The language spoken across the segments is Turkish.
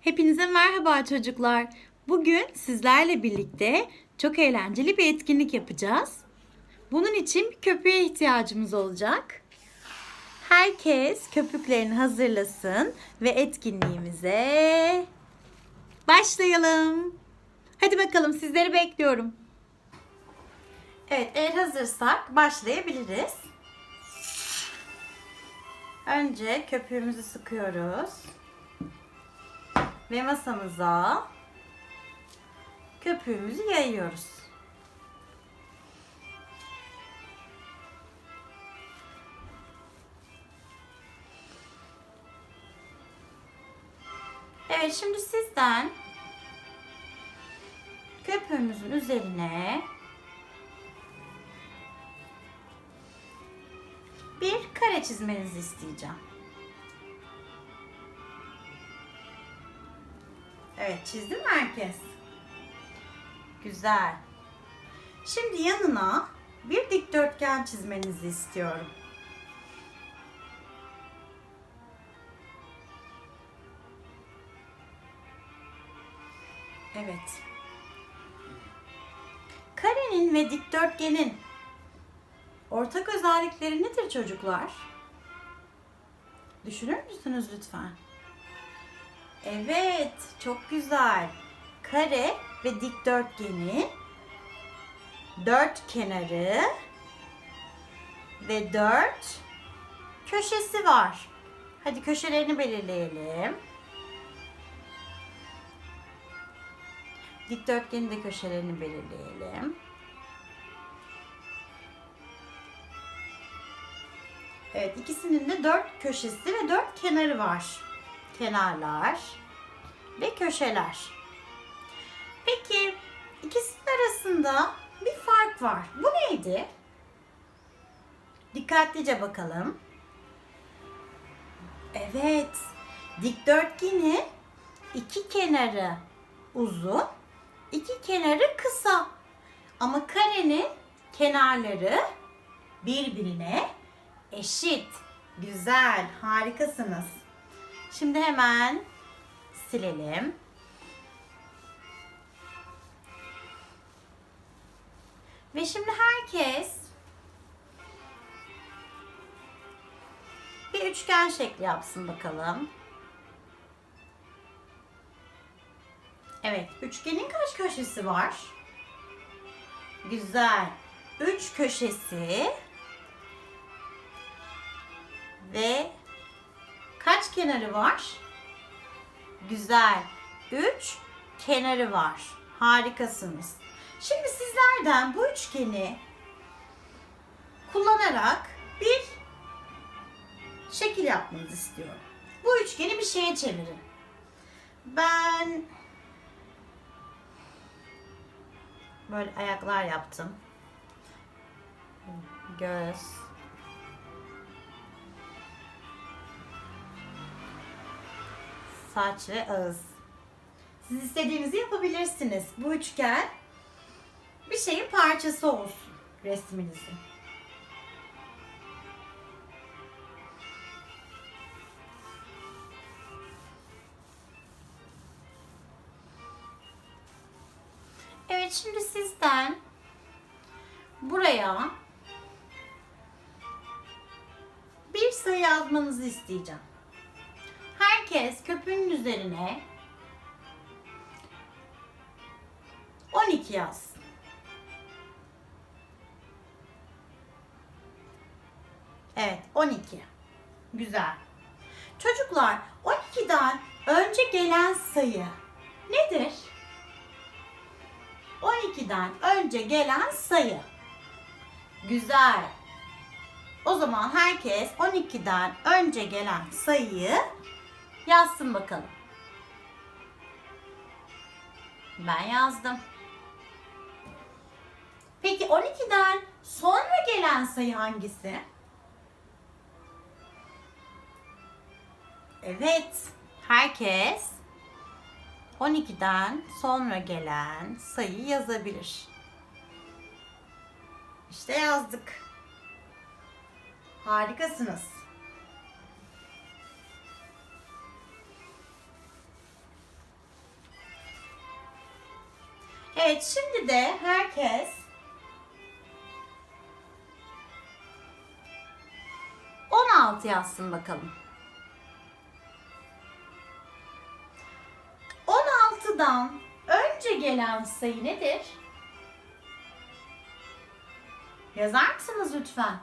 Hepinize merhaba çocuklar. Bugün sizlerle birlikte çok eğlenceli bir etkinlik yapacağız. Bunun için bir köpüğe ihtiyacımız olacak. Herkes köpüklerini hazırlasın ve etkinliğimize başlayalım. Hadi bakalım sizleri bekliyorum. Evet, eğer hazırsak başlayabiliriz. Önce köpüğümüzü sıkıyoruz. Ve masamıza köpüğümüzü yayıyoruz. Evet şimdi sizden köpüğümüzün üzerine bir kare çizmenizi isteyeceğim. Evet çizdi mi herkes? Güzel. Şimdi yanına bir dikdörtgen çizmenizi istiyorum. Evet. Karenin ve dikdörtgenin ortak özellikleri nedir çocuklar? Düşünür müsünüz lütfen? Evet, çok güzel. Kare ve dikdörtgeni dört kenarı ve dört köşesi var. Hadi köşelerini belirleyelim. Dikdörtgenin de köşelerini belirleyelim. Evet, ikisinin de dört köşesi ve dört kenarı var kenarlar ve köşeler. Peki ikisinin arasında bir fark var. Bu neydi? Dikkatlice bakalım. Evet. Dikdörtgenin iki kenarı uzun, iki kenarı kısa. Ama karenin kenarları birbirine eşit. Güzel, harikasınız. Şimdi hemen silelim. Ve şimdi herkes bir üçgen şekli yapsın bakalım. Evet, üçgenin kaç köşesi var? Güzel. Üç köşesi ve Kaç kenarı var? Güzel. 3 kenarı var. Harikasınız. Şimdi sizlerden bu üçgeni kullanarak bir şekil yapmanızı istiyorum. Bu üçgeni bir şeye çevirin. Ben böyle ayaklar yaptım. Göz, saç ve ağız. Siz istediğinizi yapabilirsiniz. Bu üçgen bir şeyin parçası olsun resminizin. Evet şimdi sizden buraya bir sayı yazmanızı isteyeceğim herkes köpüğün üzerine 12 yaz. Evet 12. Güzel. Çocuklar 12'den önce gelen sayı nedir? 12'den önce gelen sayı. Güzel. O zaman herkes 12'den önce gelen sayıyı Yazsın bakalım. Ben yazdım. Peki 12'den sonra gelen sayı hangisi? Evet. Herkes 12'den sonra gelen sayıyı yazabilir. İşte yazdık. Harikasınız. Evet şimdi de herkes on altı yazsın bakalım. 16'dan önce gelen sayı nedir? Yazar mısınız lütfen?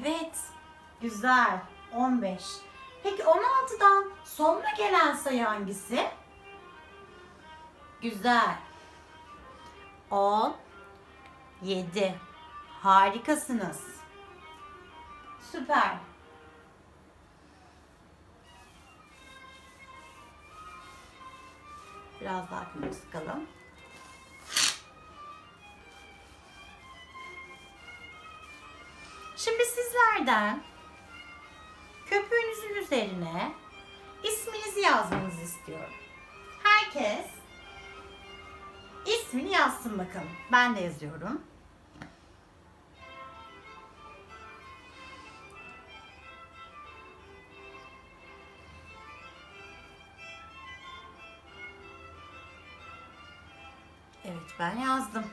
Evet. Güzel. 15. Peki 16'dan sonra gelen sayı hangisi? Güzel. 10 7. Harikasınız. Süper. Biraz daha kömür sıkalım. Şimdi sizlerden köpüğünüzün üzerine isminizi yazmanızı istiyorum. Herkes ismini yazsın bakalım. Ben de yazıyorum. Evet ben yazdım.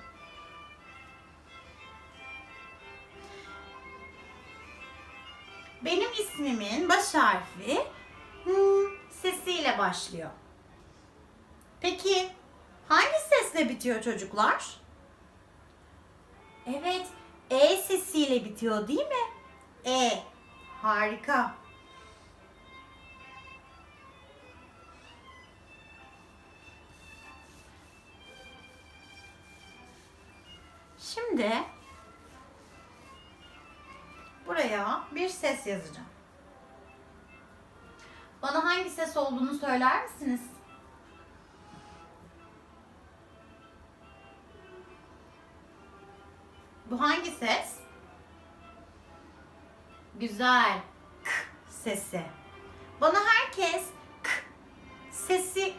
İsmimin baş harfi hmm sesiyle başlıyor. Peki hangi sesle bitiyor çocuklar? Evet, E sesiyle bitiyor değil mi? E. Harika. Şimdi buraya bir ses yazacağım. Bana hangi ses olduğunu söyler misiniz? Bu hangi ses? Güzel. K sesi. Bana herkes k sesi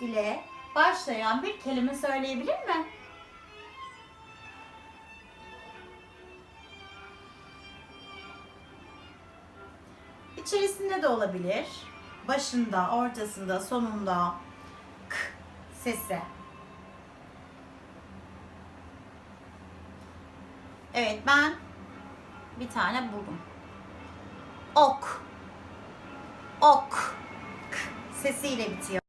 ile başlayan bir kelime söyleyebilir mi? İçerisinde de olabilir. Başında, ortasında, sonunda k sesi. Evet ben bir tane buldum. Ok. Ok. K sesiyle bitiyor.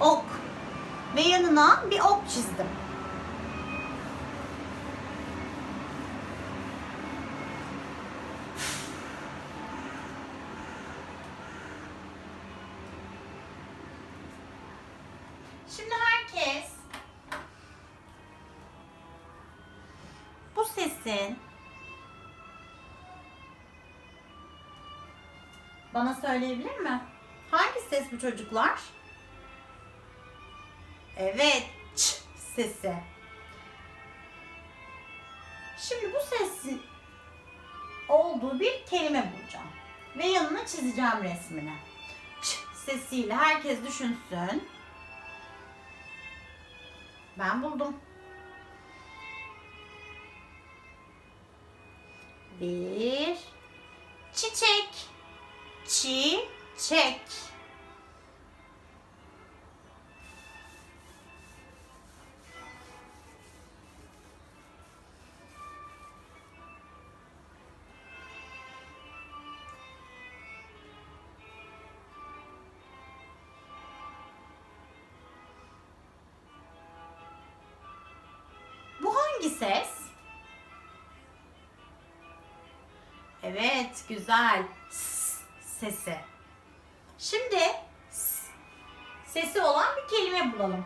Ok. Ve yanına bir ok çizdim. Şimdi herkes bu sesin bana söyleyebilir mi? Hangi ses bu çocuklar? Evet, ç sesi. Şimdi bu sesin olduğu bir kelime bulacağım. Ve yanına çizeceğim resmini. Ç sesiyle herkes düşünsün. Ben buldum. Bir çiçek. Çiçek. Hangi ses? Evet, güzel. S sesi. Şimdi s sesi olan bir kelime bulalım.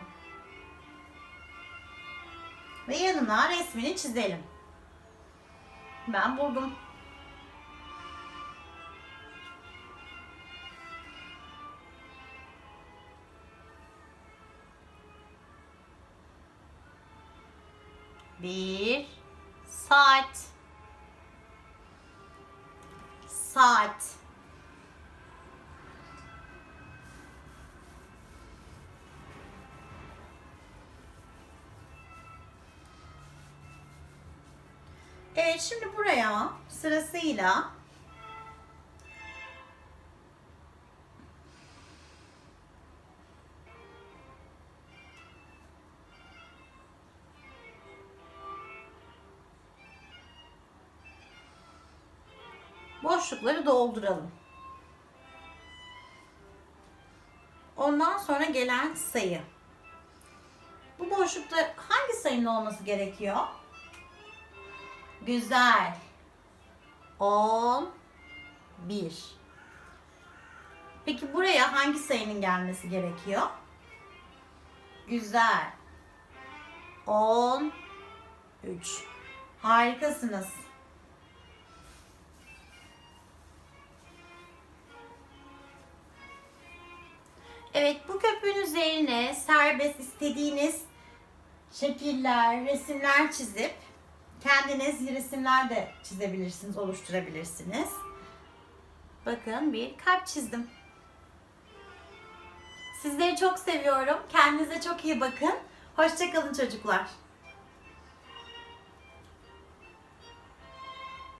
Ve yanına resmini çizelim. Ben buldum. Bir saat. Saat. Evet şimdi buraya sırasıyla boşlukları dolduralım. Ondan sonra gelen sayı. Bu boşlukta hangi sayının olması gerekiyor? Güzel. 10 1. Peki buraya hangi sayının gelmesi gerekiyor? Güzel. 10 3. Harikasınız. Evet bu köpüğün üzerine serbest istediğiniz şekiller, resimler çizip kendiniz resimler de çizebilirsiniz, oluşturabilirsiniz. Bakın bir kalp çizdim. Sizleri çok seviyorum. Kendinize çok iyi bakın. Hoşçakalın çocuklar.